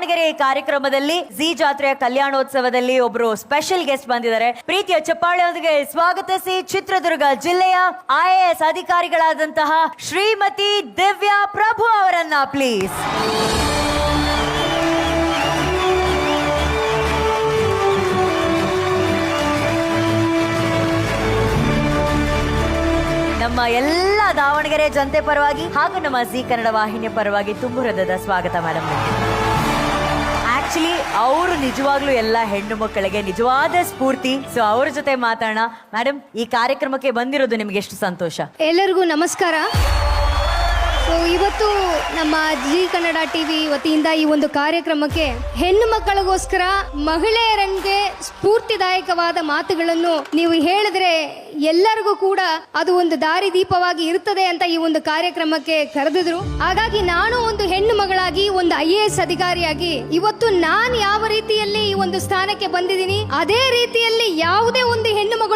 ದಾವಣಗೆರೆ ಈ ಕಾರ್ಯಕ್ರಮದಲ್ಲಿ ಜಿ ಜಾತ್ರೆಯ ಕಲ್ಯಾಣೋತ್ಸವದಲ್ಲಿ ಒಬ್ರು ಸ್ಪೆಷಲ್ ಗೆಸ್ಟ್ ಬಂದಿದ್ದಾರೆ. ಪ್ರೀತಿಯ ಚಪ್ಪಾಳೆಯೊಂದಿಗೆ ಸ್ವಾಗತಿಸಿ ಚಿತ್ರದುರ್ಗ ಜಿಲ್ಲೆಯ ಐಎಎಸ್ ಅಧಿಕಾರಿಗಳಾದಂತಹ ಶ್ರೀಮತಿ ದಿವ್ಯಾ ಪ್ರಭು ಅವರನ್ನ ಪ್ಲೀಸ್ ನಮ್ಮ ಎಲ್ಲ ದಾವಣಗೆರೆ ಜನತೆ ಪರವಾಗಿ ಹಾಗೂ ನಮ್ಮ ಜಿ ಕನ್ನಡ ವಾಹಿನಿಯ ಪರವಾಗಿ ತುಂಬು ಹೃದಯದ ಸ್ವಾಗತ ಮೇಡಮ್ ಆಕ್ಚುಲಿ ಅವರು ನಿಜವಾಗ್ಲೂ ಎಲ್ಲ ಹೆಣ್ಣು ಮಕ್ಕಳಿಗೆ ನಿಜವಾದ ಸ್ಫೂರ್ತಿ. ಸೊ ಅವ್ರ ಜೊತೆ ಮಾತಾಡೋಣ. ಮೇಡಮ್ ಈ ಕಾರ್ಯಕ್ರಮಕ್ಕೆ ಬಂದಿರೋದು ನಿಮ್ಗೆ ಎಷ್ಟು ಸಂತೋಷ? ಎಲ್ಲರಿಗೂ ನಮಸ್ಕಾರ. ಇವತ್ತು ನಮ್ಮ ಜಿ ಕನ್ನಡ ಟಿವಿ ವತಿಯಿಂದ ಈ ಒಂದು ಕಾರ್ಯಕ್ರಮಕ್ಕೆ ಹೆಣ್ಣು ಮಕ್ಕಳಿಗೋಸ್ಕರ ಮಹಿಳೆಯರಂಗೆ ಸ್ಫೂರ್ತಿದಾಯಕವಾದ ಮಾತುಗಳನ್ನು ನೀವು ಹೇಳಿದ್ರೆ ಎಲ್ಲರಿಗೂ ಕೂಡ ಅದು ಒಂದು ದಾರಿ ದೀಪವಾಗಿ ಇರುತ್ತದೆ ಅಂತ ಈ ಒಂದು ಕಾರ್ಯಕ್ರಮಕ್ಕೆ ಕರೆದಿದ್ರು. ಹಾಗಾಗಿ ನಾನು ಒಂದು ಹೆಣ್ಣು ಮಗಳಾಗಿ, ಒಂದು ಐ ಎ ಅಧಿಕಾರಿಯಾಗಿ ಇವತ್ತು ನಾನು ಯಾವ ರೀತಿಯಲ್ಲಿ ಈ ಒಂದು ಸ್ಥಾನಕ್ಕೆ ಬಂದಿದ್ದೀನಿ, ಅದೇ ರೀತಿಯಲ್ಲಿ ಯಾವುದೇ ಒಂದು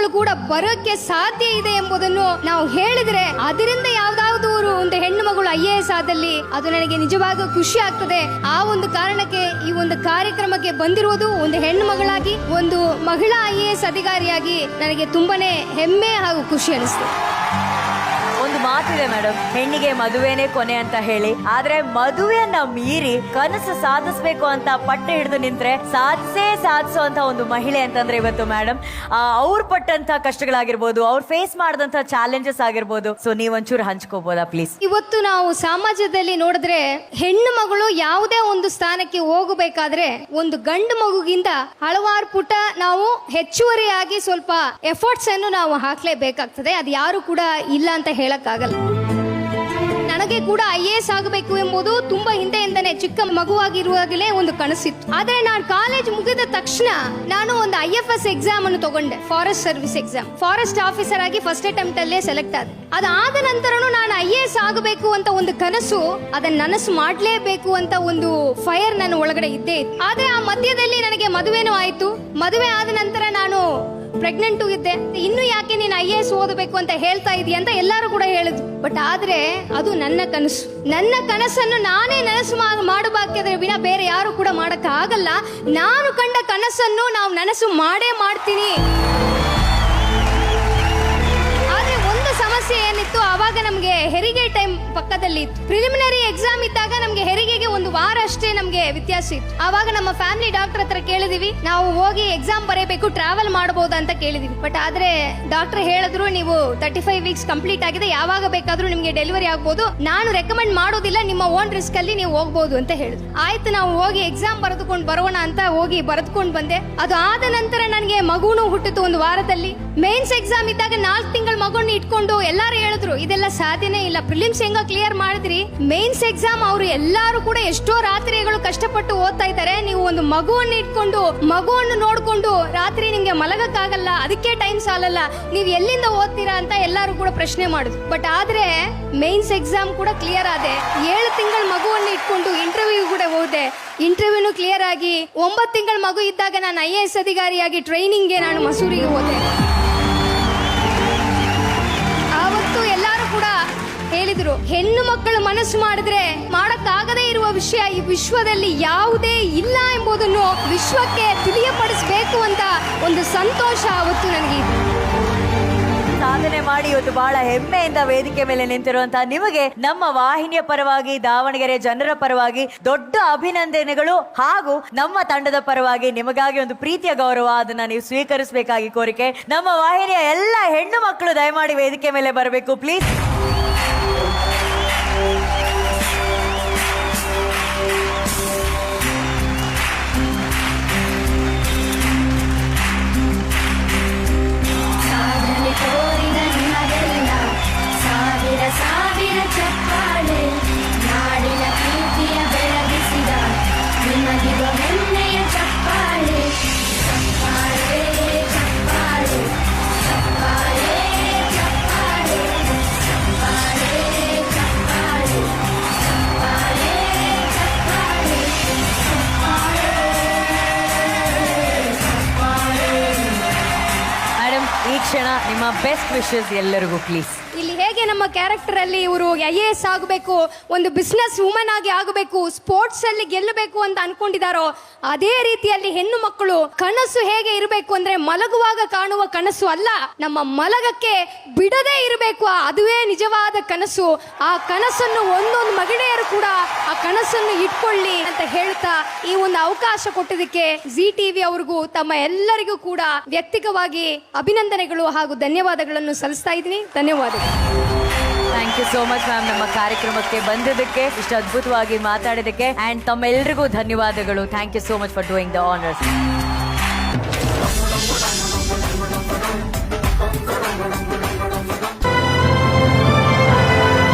ಕೂಡ ಬರೋಕ್ಕೆ ಸಾಧ್ಯ ಇದೆ ಎಂಬುದನ್ನು ನಾವು ಹೇಳಿದ್ರೆ ಅದರಿಂದ ಯಾವ್ದಾದ್ರು ಒಂದು ಹೆಣ್ಣು ಮಗಳು ಐ ಎ ಎಸ್ ಆದಲ್ಲಿ ಅದು ನನಗೆ ನಿಜವಾಗ ಖುಷಿ ಆಗ್ತದೆ. ಆ ಒಂದು ಕಾರಣಕ್ಕೆ ಈ ಒಂದು ಕಾರ್ಯಕ್ರಮಕ್ಕೆ ಬಂದಿರುವುದು ಒಂದು ಹೆಣ್ಣು ಮಗಳಾಗಿ, ಒಂದು ಮಹಿಳಾ ಐ ಎ ಎಸ್ ಅಧಿಕಾರಿಯಾಗಿ ನನಗೆ ತುಂಬಾನೇ ಹೆಮ್ಮೆ ಹಾಗೂ ಖುಷಿ ಅನಿಸ್ತು. ಒಂದು ಮಾತಿದೆ ಮೇಡಮ್. ಹೆಣ್ಣಿಗೆ ಮದುವೆನೇ ಕೊನೆ ಅಂತ ಹೇಳಿ. ಆದ್ರೆ ಮದುವೆಯನ್ನ ಮೀರಿ ಕನಸು ಸಾಧಿಸ್ಬೇಕು ಅಂತ ಪಟ್ಟೆ ಹಿಡಿದು ನಿಂತ್ರೆ ಸಾಧಿಸೇ ಸಾಧಿಸುವಂತ ಒಂದು ಮಹಿಳೆ ಅಂತಂದ್ರೆ ಇವತ್ತು ಮೇಡಮ್. ಅವ್ರು ಪಟ್ಟಂತ ಕಷ್ಟಗಳಾಗಿರ್ಬೋದು, ಅವ್ರು ಫೇಸ್ ಮಾಡಿದಂತ ಚಾಲೆಂಜಸ್ ಆಗಿರ್ಬೋದು. ಸೊ ನೀವೊಂಚೂರು ಹಂಚ್ಕೋಬೋದಾ ಪ್ಲೀಸ್ ಇವತ್ತು ನಾವು ಸಮಾಜದಲ್ಲಿ ನೋಡಿದ್ರೆ ಹೆಣ್ಣು ಮಗಳು ಯಾವುದೇ ಒಂದು ಸ್ಥಾನಕ್ಕೆ ಹೋಗಬೇಕಾದ್ರೆ ಒಂದು ಗಂಡು ಮಗುಗಿಂತ ಹಲವಾರು ಪುಟ ನಾವು ಹೆಚ್ಚುವರಿಯಾಗಿ ಸ್ವಲ್ಪ ಎಫರ್ಟ್ಸ್ ಅನ್ನು ನಾವು ಹಾಕ್ಲೇಬೇಕಾಗ್ತದೆ. ಅದು ಯಾರು ಕೂಡ ಇಲ್ಲ ಅಂತ ಹೇಳಕ್ಕಾಗಲ್ಲ ನನಗೆ ಕೂಡ ಐ ಎ ಎಸ್ ಆಗಬೇಕು ಎಂಬುದು ತುಂಬಾ ಹಿಂದೆಯಿಂದನೇ ಚಿಕ್ಕ ಮಗುವಾಗಿರುವಾಗಲೇ ಒಂದು ಕನಸಿತ್ತು. ಆದರೆ ನಾನು ಕಾಲೇಜ್ ಮುಗಿದ ತಕ್ಷಣ ನಾನು ಒಂದು ಐ ಎಫ್ ಎಸ್ ಎಕ್ಸಾಮ್ ಅನ್ನು ತಗೊಂಡೆ forest service exam forest officer ಆಗಿ ಫಸ್ಟ್ ಅಟೆಂಪ್ಟ್ ಅಲ್ಲೇ ಸೆಲೆಕ್ಟ್ ಆದ. ಅದಾದ ನಂತರನು ನಾನು ಐ ಎ ಎಸ್ ಆಗಬೇಕು ಅಂತ ಒಂದು ಕನಸು, ಅದನ್ನ ನನಸು ಮಾಡಲೇಬೇಕು ಅಂತ ಒಂದು ಫೈರ್ ನನ್ನ ಒಳಗಡೆ ಇದ್ದೇ ಇತ್ತು. ಆದ್ರೆ ಆ ಮಧ್ಯದಲ್ಲಿ ನನಗೆ ಮದುವೆನೂ ಆಯ್ತು. ಮದುವೆ ಆದ ನಂತರ ಪ್ರೆಗ್ನೆಂಟ್ ಇದ್ದೆ ಇನ್ನು ಯಾಕೆ ನೀನು ಐ ಎ ಎಸ್ ಓದಬೇಕು ಅಂತ ಹೇಳ್ತಾ ಇದೀಯ ಅಂತ ಎಲ್ಲರೂ ಕೂಡ ಹೇಳಿದ್ರು. ಬಟ್ ಆದ್ರೆ ಅದು ನನ್ನ ಕನಸು. ನನ್ನ ಕನಸನ್ನು ನಾನೇ ನನಸು ಮಾಡಬಾಕಿದ್ರೆ ವಿನ ಬೇರೆ ಯಾರು ಕೂಡ ಮಾಡಕ್ಕಾಗಲ್ಲ. ನಾನು ಕಂಡ ಕನಸನ್ನು ನಾವು ನನಸು ಮಾಡೇ ಮಾಡ್ತೀನಿ. ಆವಾಗ ನಮಗೆ ಹೆರಿಗೆ ಟೈಮ್ ಪಕ್ಕದಲ್ಲಿ ಇತ್ತು ಪ್ರಿಲಿಮಿನರಿ ಎಕ್ಸಾಮ್ ಇದ್ದಾಗ ನಮಗೆ ಹೆರಿಗೆಗೆ ಒಂದು ವಾರ ಅಷ್ಟೇ ನಮಗೆ ವ್ಯತ್ಯಾಸ ಇತ್ತು. ಆವಾಗ ನಮ್ಮ ಫ್ಯಾಮಿಲಿ ಡಾಕ್ಟರ್ ಹತ್ರ ಕೇಳಿದಿವಿ, ನಾವು ಹೋಗಿ ಎಕ್ಸಾಮ್ ಬರೀಬೇಕು ಟ್ರಾವೆಲ್ ಮಾಡಬಹುದು ಅಂತ ಕೇಳಿದಿವಿ. ಬಟ್ ಆದ್ರೆ ಡಾಕ್ಟರ್ ಹೇಳಿದ್ರು, ನೀವು ತರ್ಟಿ ಫೈವ್ ವೀಕ್ಸ್ ಕಂಪ್ಲೀಟ್ ಆಗಿದೆ, ಯಾವಾಗ ಬೇಕಾದ್ರೂ ನಿಮಗೆ ಡೆಲಿವರಿ ಆಗ್ಬೋದು. ನಾನು ರೆಕಮೆಂಡ್ ಮಾಡೋದಿಲ್ಲ, ನಿಮ್ಮ ಓನ್ ರಿಸ್ಕ್ ಅಲ್ಲಿ ನೀವು ಹೋಗ್ಬೋದು ಅಂತ ಹೇಳಿದ್ರು. ಆಯ್ತು, ನಾವು ಹೋಗಿ ಎಕ್ಸಾಮ್ ಬರೆದುಕೊಂಡು ಬರೋಣ ಅಂತ ಹೋಗಿ ಬರೆದುಕೊಂಡು ಬಂದೆ. ಅದು ಆದ ನಂತರ ನನಗೆ ಮಗುನು ಹುಟ್ಟಿತು ಒಂದು ವಾರದಲ್ಲಿ. ಮೇನ್ಸ್ ಎಕ್ಸಾಮ್ ಇದ್ದಾಗ ನಾಲ್ಕು ತಿಂಗಳ ಮಗುನ ಇಟ್ಕೊಂಡು ಎಲ್ಲರೂ ಹೇಳಿದ್ರು, ಇದೆಲ್ಲ ಸಾಧ್ಯನೇ ಇಲ್ಲ. ಪ್ರಿಲಿಮ್ಸ್ ಹೆಂಗ ಕ್ಲಿಯರ್ ಮಾಡಿದ್ರಿ. ಮೇನ್ಸ್ ಎಕ್ಸಾಮ್ ಅವರು ಎಲ್ಲರೂ ಕೂಡ ಎಷ್ಟೋ ರಾತ್ರಿಗಳು ಕಷ್ಟಪಟ್ಟು ಓದ್ತಾ ಇದ್ದಾರೆ. ನೀವು ಒಂದು ಮಗುವನ್ನು ಇಟ್ಕೊಂಡು, ಮಗುವನ್ನು ನೋಡ್ಕೊಂಡು ರಾತ್ರಿ ನಿಮ್ಗೆ ಮಲಗಕ್ಕಾಗಲ್ಲ, ಅದಕ್ಕೆ ಟೈಮ್ ಸಾಲಲ್ಲ. ನೀವು ಎಲ್ಲಿಂದ ಓದ್ತೀರಾ ಅಂತ ಎಲ್ಲರೂ ಕೂಡ ಪ್ರಶ್ನೆ ಮಾಡುದು ಬಟ್ ಆದ್ರೆ ಮೇನ್ಸ್ ಎಕ್ಸಾಮ್ ಕೂಡ ಕ್ಲಿಯರ್ ಆದೆ. ಏಳು ತಿಂಗಳ ಮಗುವನ್ನು ಇಟ್ಕೊಂಡು ಇಂಟರ್ವ್ಯೂ ಕೂಡ ಹೋದೆ. ಇಂಟರ್ವ್ಯೂನು ಕ್ಲಿಯರ್ ಆಗಿ ಒಂಬತ್ತು ತಿಂಗಳ ಮಗು ಇದ್ದಾಗ ನಾನು ಐ ಎ ಎಸ್ ಅಧಿಕಾರಿಯಾಗಿ ಟ್ರೈನಿಂಗ್ಗೆ ನಾನು ಮಸೂರಿಗೆ ಹೋದೆ. ಹೆಣ್ಣು ಮಕ್ಕಳು ಮನಸ್ಸು ಮಾಡಿದ್ರೆ ಮಾಡಕ್ಕಾಗದೇ ಇರುವ ವಿಷಯ ಈ ವಿಶ್ವದಲ್ಲಿ ಯಾವುದೇ ಇಲ್ಲ ಎಂಬುದನ್ನು ವಿಶ್ವಕ್ಕೆ ತಿಳಿಯಪಡಿಸಬೇಕು ಅಂತ ಒಂದು ಸಂತೋಷ ಅವತ್ತು ನನಗೆ ಸಾಧನೆ ಮಾಡಿ ಇವತ್ತು ಬಹಳ ಹೆಮ್ಮೆಯಿಂದ ವೇದಿಕೆ ಮೇಲೆ ನಿಂತಿರುವಂತಹ ನಿಮಗೆ ನಮ್ಮ ವಾಹಿನಿಯ ಪರವಾಗಿ, ದಾವಣಗೆರೆ ಜನರ ಪರವಾಗಿ ದೊಡ್ಡ ಅಭಿನಂದನೆಗಳು ಹಾಗೂ ನಮ್ಮ ತಂಡದ ಪರವಾಗಿ ನಿಮಗಾಗಿ ಒಂದು ಪ್ರೀತಿಯ ಗೌರವ ಅದನ್ನ ನೀವು ಸ್ವೀಕರಿಸಬೇಕಾಗಿ ಕೋರಿಕೆ. ನಮ್ಮ ವಾಹಿನಿಯ ಎಲ್ಲ ಹೆಣ್ಣು ಮಕ್ಕಳು ದಯಮಾಡಿ ವೇದಿಕೆ ಮೇಲೆ ಬರಬೇಕು ಪ್ಲೀಸ್ ಕ್ಷಣ ನಿಮ್ಮ ಬೆಸ್ಟ್ ವಿಶಸ್ ಎಲ್ಲರಿಗೂ ಪ್ಲೀಸ್ ಇಲ್ಲಿ ಹೇಗೆ ನಮ್ಮ ಕ್ಯಾರೆಕ್ಟರ್ ಅಲ್ಲಿ ಇವರು ಐ ಎ ಎಸ್ ಆಗಬೇಕು, ಒಂದು ಬಿಸ್ನೆಸ್ ವುಮನ್ ಆಗಿ ಆಗಬೇಕು ಸ್ಪೋರ್ಟ್ಸ್ ಅಲ್ಲಿ ಗೆಲ್ಲಬೇಕು ಅಂತ ಅನ್ಕೊಂಡಿದಾರೋ, ಅದೇ ರೀತಿಯಲ್ಲಿ ಹೆಣ್ಣು ಮಕ್ಕಳು ಕನಸು ಹೇಗೆ ಇರಬೇಕು ಅಂದ್ರೆ ಮಲಗುವಾಗ ಕಾಣುವ ಕನಸು ಅಲ್ಲ, ನಮ್ಮ ಮಲಗಕ್ಕೆ ಬಿಡದೇ ಇರಬೇಕು ಅದುವೇ ನಿಜವಾದ ಕನಸು. ಆ ಕನಸನ್ನು ಒಂದೊಂದು ಮಹಿಳೆಯರು ಕೂಡ ಆ ಕನಸನ್ನು ಇಟ್ಕೊಳ್ಳಿ ಅಂತ ಹೇಳ್ತಾ ಈ ಒಂದು ಅವಕಾಶ ಕೊಟ್ಟಿದ್ದಕ್ಕೆ ಜಿ ಟಿವಿ ಅವ್ರಿಗೂ, ತಮ್ಮ ಎಲ್ಲರಿಗೂ ಕೂಡ ವ್ಯಕ್ತಿಕವಾಗಿ ಅಭಿನಂದನೆಗಳು ಹಾಗೂ ಧನ್ಯವಾದಗಳನ್ನು ಸಲ್ಲಿಸ್ತಾ ಇದ್ದೀನಿ. ಧನ್ಯವಾದಗಳು. Thank you so much ma'am ನಮ್ಮ ಕಾರ್ಯಕ್ರಮಕ್ಕೆ ಬಂದಿದ್ದಕ್ಕೆ, ಇಷ್ಟು ಅದ್ಭುತವಾಗಿ ಮಾತಾಡಿದಕ್ಕೆ ಅಂಡ್ ತಮ್ಮೆಲ್ಲರಿಗೂ ಧನ್ಯವಾದಗಳು. Thank you so much for doing the honours